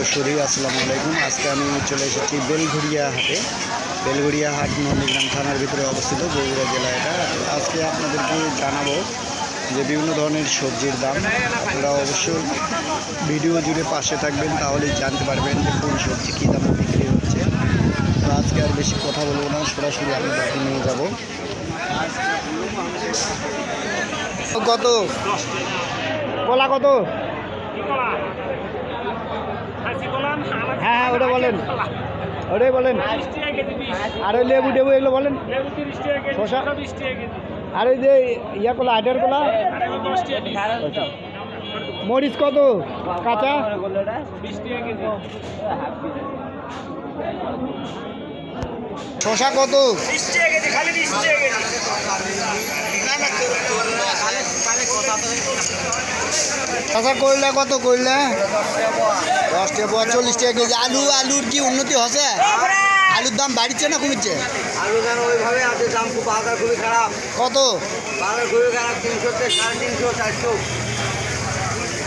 উত্তরসূরি আসসালামু আলাইকুম। আজকে আমি চলে এসেছি বেলঘুরিয়া হাটে। বেলঘুরিয়া হাট নন্দীগ্রাম থানার ভিতরে অবস্থিত বগুড়া জেলা এটা। আজকে আপনাদেরকে জানাব যে বিভিন্ন ধরনের সবজির দাম। আপনারা অবশ্যই ভিডিও জুড়ে পাশে থাকবেন তাহলেই জানতে পারবেন যে কোন সবজি কী দামে বিক্রি হচ্ছে। তো আজকে আর বেশি কথা বলব না সরাসরি আমি বাকি নিয়ে যাব। কত? কলা কত? হ্যাঁ হ্যাঁ ওটা বলেন। ওটাই বলেন। আর ওই লেবু টেবু এগুলো বলেন। শসা? আর ওই যে ইয়া কলা, আটের কলা। মরিচ কত? কাঁচা? শশা কত? শশা করলে কত করলে দশ টাকা পোয়া, চল্লিশ টাকা কেজি। আলু আলুর কি উন্নতি হচ্ছে? আলুর দাম বাড়ছে না কমিচ্ছে আলু কেন ওইভাবে আছে দাম খুব বাজার খুবই খারাপ। কত? বাজার খুবই খারাপ তিনশো থেকে সাড়ে তিনশো চারশো।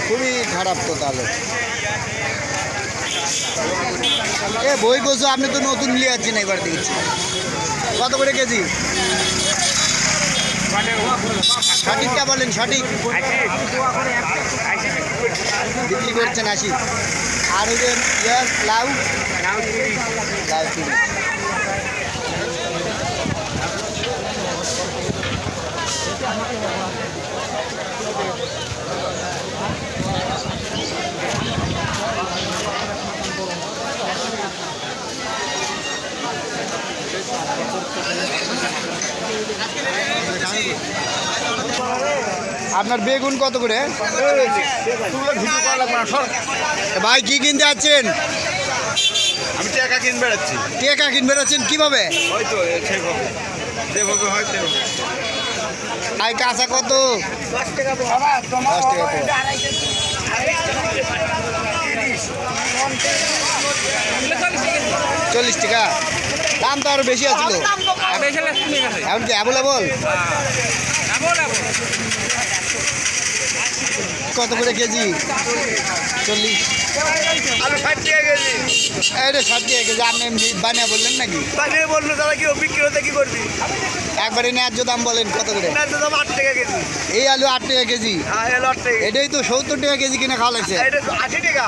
খুবই খারাপ তো তাহলে। এ বই গোছো আপনি তো নতুন নিয়ে যাচ্ছেন এবার দেখছি। কত করে কেজি? সঠিকটা বলেন সঠিক। বিক্রি করছেন আশি আর ওই যে ইয়ার লাউ। লাউ আপনার বেগুন কত করে? ভাই কি কিনতে যাচ্ছেন? আমি টাকা কিন বেড়াচ্ছি। টেকা কিনবে যাচ্ছেন কীভাবে? হয়তো সেভাবে। হয় আই কাঁচা কত? দশ টাকা পোয়া। চল্লিশ টাকা। দাম তো আরও বেশি আছিল এখন কি অ্যাভেলেবল কত করে কেজি? চল্লিশ। ষাট টাকা কেজি। এটা ষাট টাকা কেজি আপনি এমনি বানিয়ে বললেন নাকি? বানিয়ে বলল তারা কি বিক্রি কি করবি? একবারে ন্যায্য দাম বলেন কত করে? না দাম আট টাকা কেজি। এই আলু আট টাকা কেজি। হ্যাঁ এটাই তো সত্তর টাকা কেজি কিনে খাওয়া লাগছে। এটা আশি টাকা।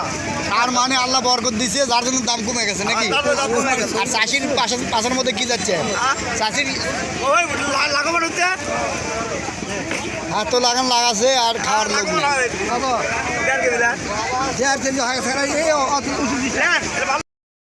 তার মানে আল্লাহ বরকত দিছে যার জন্য দাম কমে গেছে নাকি? কমে গেছে। আর চাষির পাশে পাশের মধ্যে কি যাচ্ছে? হ্যাঁ? চাষির ওই লাগাবার হচ্ছে। হাত তো লাগান লাগাছে আর খাওয়ার লোক নেই দেড় কেজি ভালো